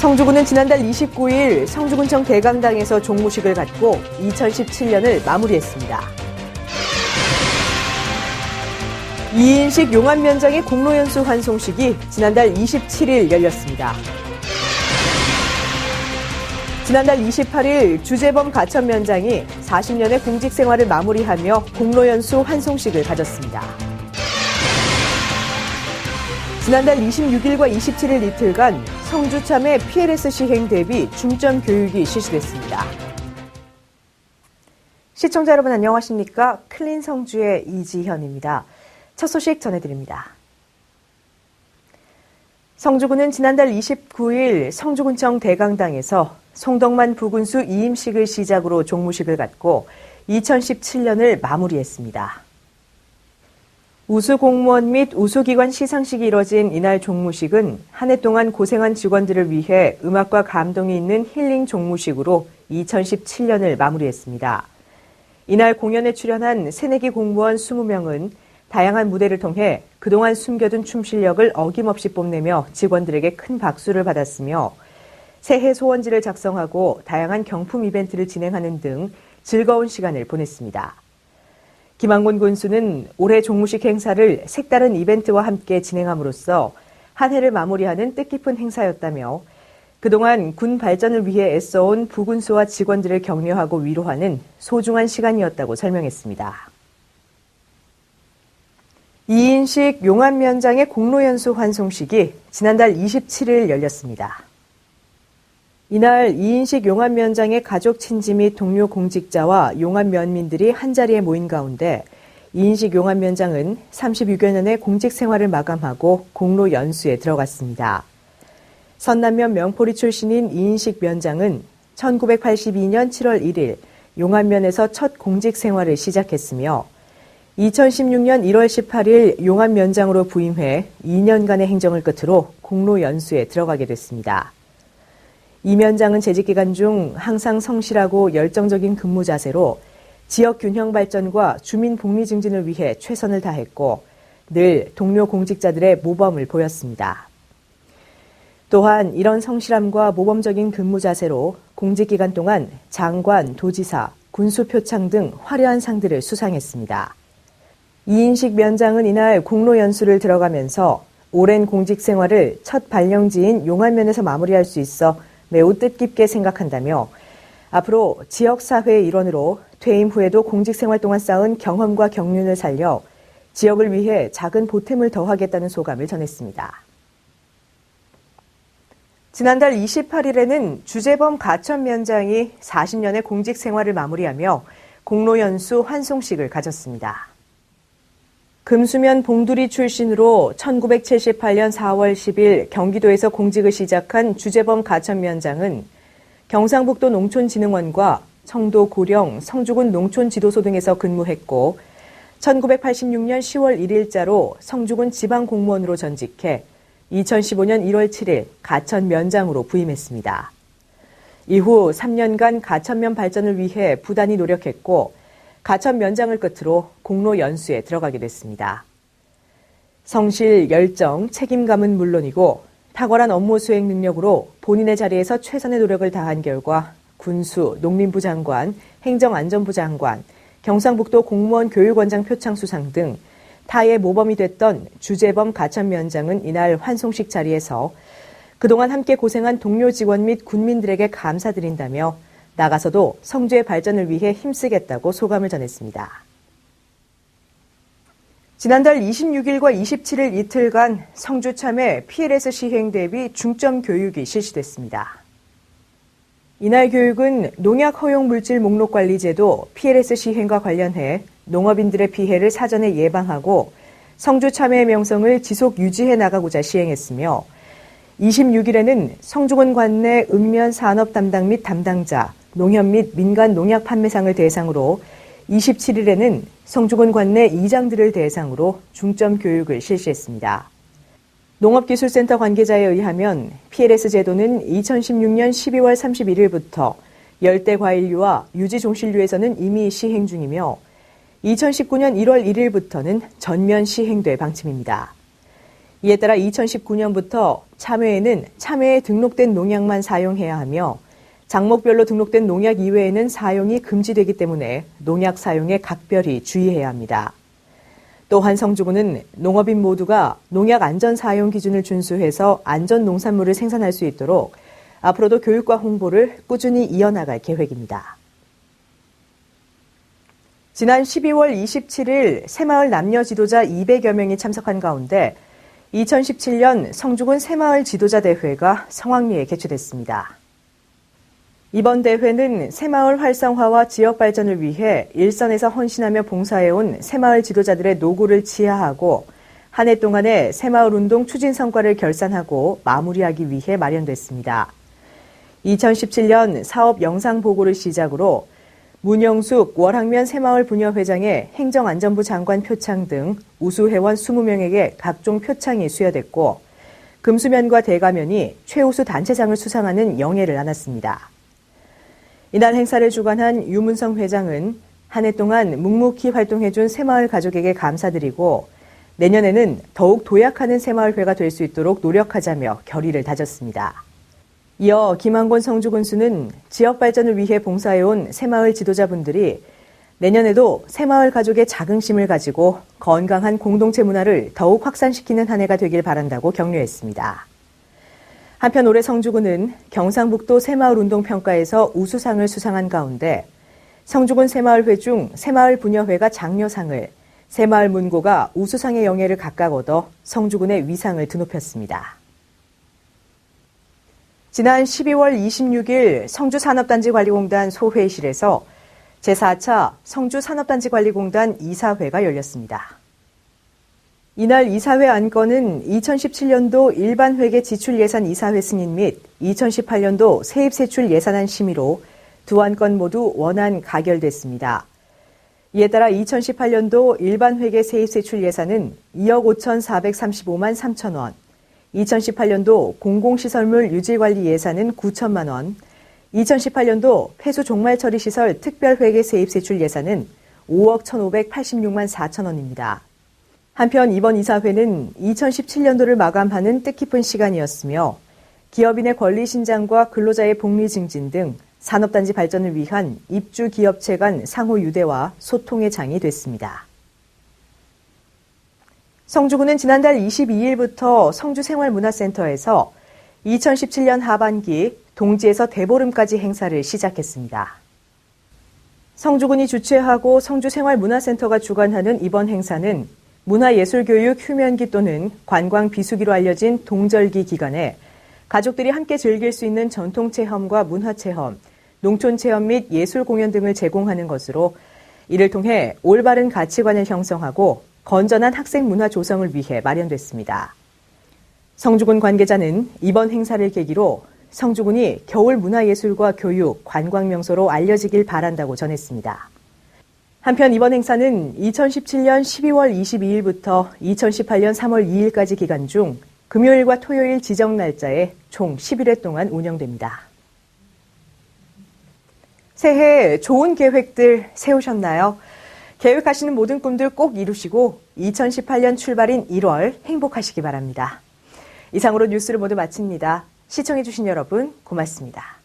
성주군은 지난달 29일 성주군청 대강당에서 종무식을 갖고 2017년을 마무리했습니다. 이인식 용암면장의 공로연수 환송식이 지난달 27일 열렸습니다. 지난달 28일 주재범 가천면장이 40년의 공직 생활을 마무리하며 공로연수 환송식을 가졌습니다. 지난달 26일과 27일 이틀간 성주참의 PLS 시행 대비 중점 교육이 실시됐습니다. 시청자 여러분 안녕하십니까? 클린 성주의 이지현입니다. 첫 소식 전해드립니다. 성주군은 지난달 29일 성주군청 대강당에서 송덕만 부군수 이임식을 시작으로 종무식을 갖고 2017년을 마무리했습니다. 우수 공무원 및 우수기관 시상식이 이뤄진 이날 종무식은 한 해 동안 고생한 직원들을 위해 음악과 감동이 있는 힐링 종무식으로 2017년을 마무리했습니다. 이날 공연에 출연한 새내기 공무원 20명은 다양한 무대를 통해 그동안 숨겨둔 춤 실력을 어김없이 뽐내며 직원들에게 큰 박수를 받았으며 새해 소원지를 작성하고 다양한 경품 이벤트를 진행하는 등 즐거운 시간을 보냈습니다. 김한곤 군수는 올해 종무식 행사를 색다른 이벤트와 함께 진행함으로써 한 해를 마무리하는 뜻깊은 행사였다며 그동안 군 발전을 위해 애써온 부군수와 직원들을 격려하고 위로하는 소중한 시간이었다고 설명했습니다. 이인식 용암면장의 공로연수 환송식이 지난달 27일 열렸습니다. 이날 이인식 용암면장의 가족 친지 및 동료 공직자와 용암면민들이 한자리에 모인 가운데 이인식 용암면장은 36여 년의 공직 생활을 마감하고 공로 연수에 들어갔습니다. 선남면 명포리 출신인 이인식 면장은 1982년 7월 1일 용암면에서 첫 공직 생활을 시작했으며 2016년 1월 18일 용암면장으로 부임해 2년간의 행정을 끝으로 공로 연수에 들어가게 됐습니다. 이 면장은 재직 기간 중 항상 성실하고 열정적인 근무 자세로 지역 균형 발전과 주민 복리 증진을 위해 최선을 다했고 늘 동료 공직자들의 모범을 보였습니다. 또한 이런 성실함과 모범적인 근무 자세로 공직 기간 동안 장관, 도지사, 군수 표창 등 화려한 상들을 수상했습니다. 이인식 면장은 이날 공로 연수를 들어가면서 오랜 공직 생활을 첫 발령지인 용안면에서 마무리할 수 있어 매우 뜻깊게 생각한다며 앞으로 지역사회의 일원으로 퇴임 후에도 공직 생활 동안 쌓은 경험과 경륜을 살려 지역을 위해 작은 보탬을 더하겠다는 소감을 전했습니다. 지난달 28일에는 주재범 가천면장이 40년의 공직 생활을 마무리하며 공로연수 환송식을 가졌습니다. 금수면 봉두리 출신으로 1978년 4월 10일 경기도에서 공직을 시작한 주재범 가천면장은 경상북도 농촌진흥원과 청도 고령 성주군 농촌지도소 등에서 근무했고 1986년 10월 1일자로 성주군 지방공무원으로 전직해 2015년 1월 7일 가천면장으로 부임했습니다. 이후 3년간 가천면 발전을 위해 부단히 노력했고 가천 면장을 끝으로 공로 연수에 들어가게 됐습니다. 성실, 열정, 책임감은 물론이고 탁월한 업무 수행 능력으로 본인의 자리에서 최선의 노력을 다한 결과 군수, 농림부 장관, 행정안전부 장관, 경상북도 공무원 교육원장 표창 수상 등 타의 모범이 됐던 주재범 가천면장은 이날 환송식 자리에서 그동안 함께 고생한 동료 직원 및 군민들에게 감사드린다며 나가서도 성주의 발전을 위해 힘쓰겠다고 소감을 전했습니다. 지난달 26일과 27일 이틀간 성주 참회 PLS 시행 대비 중점 교육이 실시됐습니다. 이날 교육은 농약 허용 물질 목록 관리 제도 PLS 시행과 관련해 농업인들의 피해를 사전에 예방하고 성주 참회의 명성을 지속 유지해 나가고자 시행했으며 26일에는 성주군 관내 읍면 산업 담당 및 담당자, 농협 및 민간 농약 판매상을 대상으로 27일에는 성주군 관내 이장들을 대상으로 중점 교육을 실시했습니다. 농업기술센터 관계자에 의하면 PLS 제도는 2016년 12월 31일부터 열대 과일류와 유지 종실류에서는 이미 시행 중이며 2019년 1월 1일부터는 전면 시행될 방침입니다. 이에 따라 2019년부터 참외에는 참외에 등록된 농약만 사용해야 하며 작목별로 등록된 농약 이외에는 사용이 금지되기 때문에 농약 사용에 각별히 주의해야 합니다. 또한 성주군은 농업인 모두가 농약 안전 사용 기준을 준수해서 안전 농산물을 생산할 수 있도록 앞으로도 교육과 홍보를 꾸준히 이어나갈 계획입니다. 지난 12월 27일 새마을 남녀 지도자 200여 명이 참석한 가운데 2017년 성주군 새마을 지도자 대회가 성황리에 개최됐습니다. 이번 대회는 새마을 활성화와 지역 발전을 위해 일선에서 헌신하며 봉사해온 새마을 지도자들의 노고를 치하하고 한 해 동안의 새마을 운동 추진 성과를 결산하고 마무리하기 위해 마련됐습니다. 2017년 사업 영상 보고를 시작으로 문영숙 월학면 새마을 부녀회장의 행정안전부 장관 표창 등 우수회원 20명에게 각종 표창이 수여됐고 금수면과 대가면이 최우수 단체장을 수상하는 영예를 안았습니다. 이날 행사를 주관한 유문성 회장은 한 해 동안 묵묵히 활동해준 새마을 가족에게 감사드리고 내년에는 더욱 도약하는 새마을회가 될 수 있도록 노력하자며 결의를 다졌습니다. 이어 김한권 성주군수는 지역 발전을 위해 봉사해온 새마을 지도자분들이 내년에도 새마을 가족의 자긍심을 가지고 건강한 공동체 문화를 더욱 확산시키는 한 해가 되길 바란다고 격려했습니다. 한편 올해 성주군은 경상북도 새마을 운동평가에서 우수상을 수상한 가운데 성주군 새마을 회 중 새마을 부녀회가 장려상을 새마을 문고가 우수상의 영예를 각각 얻어 성주군의 위상을 드높였습니다. 지난 12월 26일 성주산업단지관리공단 소회의실에서 제4차 성주산업단지관리공단 이사회가 열렸습니다. 이날 이사회 안건은 2017년도 일반 회계 지출 예산 이사회 승인 및 2018년도 세입 세출 예산안 심의로 두 안건 모두 원안 가결됐습니다. 이에 따라 2018년도 일반 회계 세입 세출 예산은 2억 5,435만 3천 원, 2018년도 공공시설물 유지관리 예산은 9천만 원, 2018년도 폐수 종말 처리 시설 특별 회계 세입 세출 예산은 5억 1,586만 4천 원입니다. 한편 이번 이사회는 2017년도를 마감하는 뜻깊은 시간이었으며 기업인의 권리 신장과 근로자의 복리 증진 등 산업단지 발전을 위한 입주 기업체 간 상호 유대와 소통의 장이 됐습니다. 성주군은 지난달 22일부터 성주생활문화센터에서 2017년 하반기 동지에서 대보름까지 행사를 시작했습니다. 성주군이 주최하고 성주생활문화센터가 주관하는 이번 행사는 문화예술교육 휴면기 또는 관광 비수기로 알려진 동절기 기간에 가족들이 함께 즐길 수 있는 전통 체험과 문화 체험, 농촌 체험 및 예술 공연 등을 제공하는 것으로 이를 통해 올바른 가치관을 형성하고 건전한 학생 문화 조성을 위해 마련됐습니다. 성주군 관계자는 이번 행사를 계기로 성주군이 겨울 문화예술과 교육, 관광 명소로 알려지길 바란다고 전했습니다. 한편 이번 행사는 2017년 12월 22일부터 2018년 3월 2일까지 기간 중 금요일과 토요일 지정 날짜에 총 11회 동안 운영됩니다. 새해 좋은 계획들 세우셨나요? 계획하시는 모든 꿈들 꼭 이루시고 2018년 출발인 1월 행복하시기 바랍니다. 이상으로 뉴스를 모두 마칩니다. 시청해주신 여러분 고맙습니다.